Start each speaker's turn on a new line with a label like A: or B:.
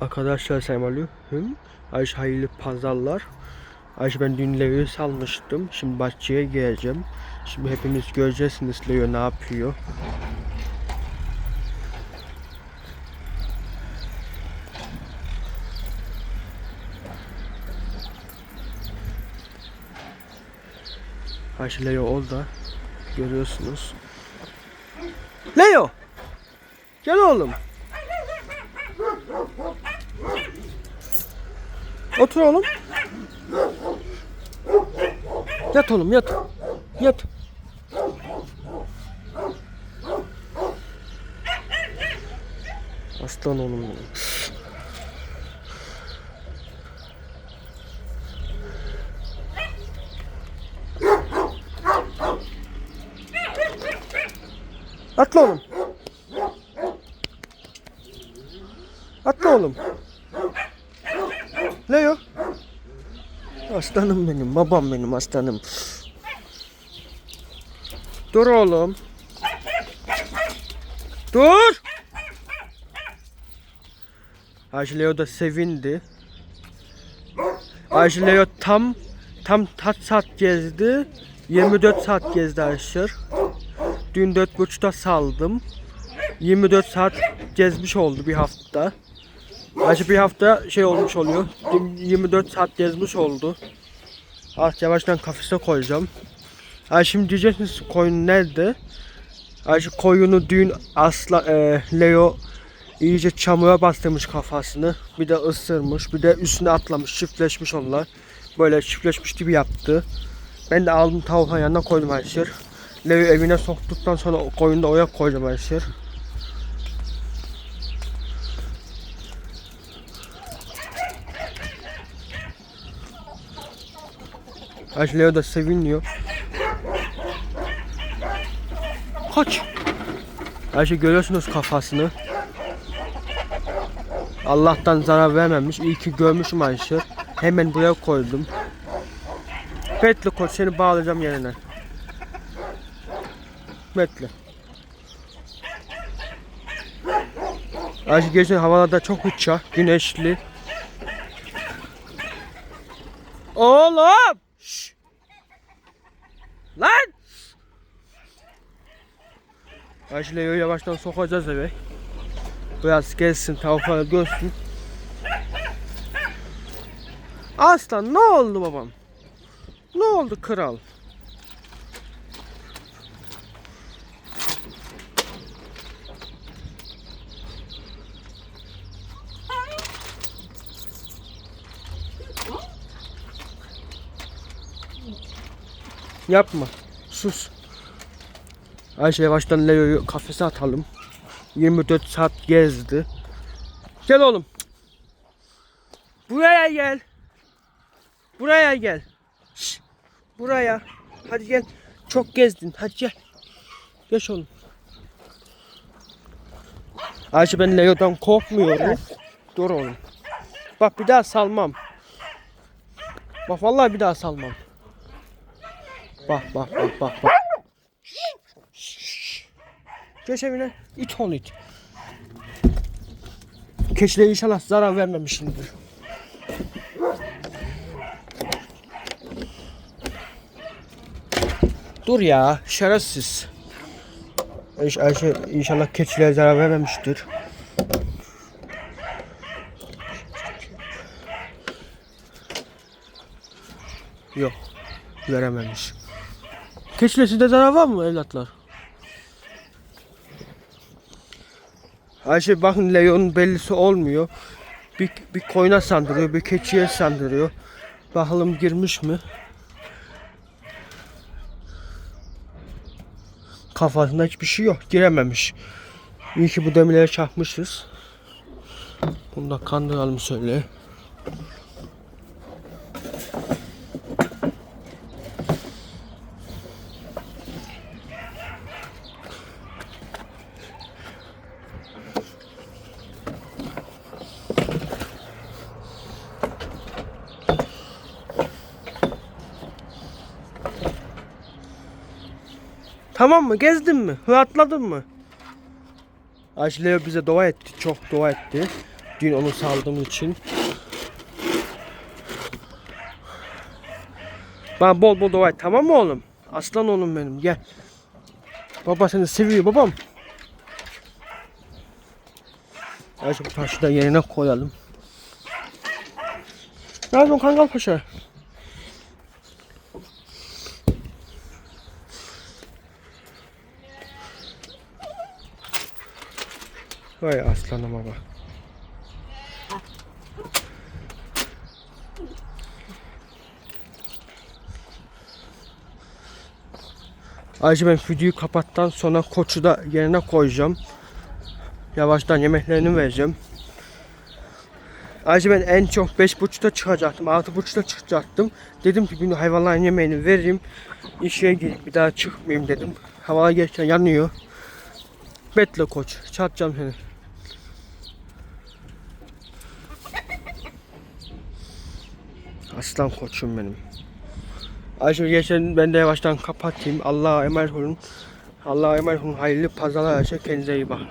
A: Arkadaşlar selamünaleyküm. Ayşe hayırlı pazarlar. Ayşe ben dün Leo'yu salmıştım. Şimdi bahçeye geleceğim. Şimdi hepiniz göreceksiniz Leo ne yapıyor. Ayşe Leo orada. Görüyorsunuz. Leo! Gel oğlum. Otur oğlum. Yat oğlum yat. Yat. Aslan oğlum. Atla oğlum. Atla oğlum. Leo. Aslanım benim, babam benim aslanım. Dur oğlum. Dur. Leo da sevindi. Leo tam tam kaç saat gezdi? 24 saat gezdi Ayşe. Dün 4.30'da saldım. 24 saat gezmiş oldu bir hafta. Ayşe bir hafta şey olmuş oluyor. Dün 24 saat gezmiş oldu. Artık yavaştan kafese koyacağım. Ayşe şimdi diyeceksiniz koyun nerede? Ayşe koyunu dün asla e, Leo iyice çamura bastırmış kafasını. Bir de ısırmış. Bir de üstüne atlamış. Çiftleşmiş onlar. Böyle çiftleşmiş gibi yaptı. Ben de aldım tavuğun yanına koydum Ayşe. Leo evine soktuktan sonra koyunu da oraya koydum Ayşe. Ayşe Leo da seviniyor. Kaç. Ayşe görüyorsunuz kafasını. Allah'tan zarar vermemiş. İyi ki görmüşüm Ayşe. Hemen buraya koydum. Bekle koç seni bağlayacağım yerine. Bekle. Ayşe geçen havalarda çok uçak, güneşli. Oğlum! Şşş! Lan! Leo'yu yavaştan sokacağız eve. Biraz gelsin tavukları görsün. Aslan ne oldu babam? Ne oldu kral? Yapma. Sus. Ayşe yavaştan Leo'yu kafese atalım. 24 saat gezdi. Gel oğlum. Buraya gel. Buraya gel. Şş, Buraya. Hadi gel. Çok gezdin. Hadi gel. Geç oğlum. Ayşe ben Leo'dan korkmuyorum. Dur oğlum. Bak bir daha salmam. Bak vallahi bir daha salmam. Bak bak bak bak bak. Geç evine. İt ol it. Keçiye inşallah zarar vermemişimdir. Dur ya şerefsiz. İş, inşallah keçilere zarar vermemiştir. Yok verememiş. Keçile sizde zarar var mı evlatlar? Ayşe bakın Leon'un bellisi olmuyor. Bir, bir koyuna sandırıyor, bir keçiye sandırıyor. Bakalım girmiş mi? Kafasında hiçbir şey yok, girememiş. İyi ki bu demirleri çakmışız. Bunu da kandıralım söyle. Tamam mı? Gezdin mi? Rahatladın mı? Ayşe Leo bize dua etti. Çok dua etti. Dün onu saldığım için. Bana bol bol dua et tamam mı oğlum? Aslan oğlum benim gel. Baba seni seviyor babam. Bu taşı da yerine koyalım. Nerede o Kangal Paşa? Vay aslanıma bak. Ayrıca ben videoyu kapattan sonra koçu da yerine koyacağım. Yavaştan yemeklerini vereceğim. Ayrıca ben en çok 5.30'da çıkacaktım. 6.30'da çıkacaktım. Dedim ki bunu hayvanların yemeğini vereyim. İşe gidip bir daha çıkmayayım dedim. Hava geçten yanıyor. Bekle koç. Çatacağım seni. Aslan koçum benim. Ayşe geçen ben de yavaştan kapatayım. Allah'a emanet olun. Allah'a emanet olun. Hayırlı pazarlar. Kendinize iyi bakın.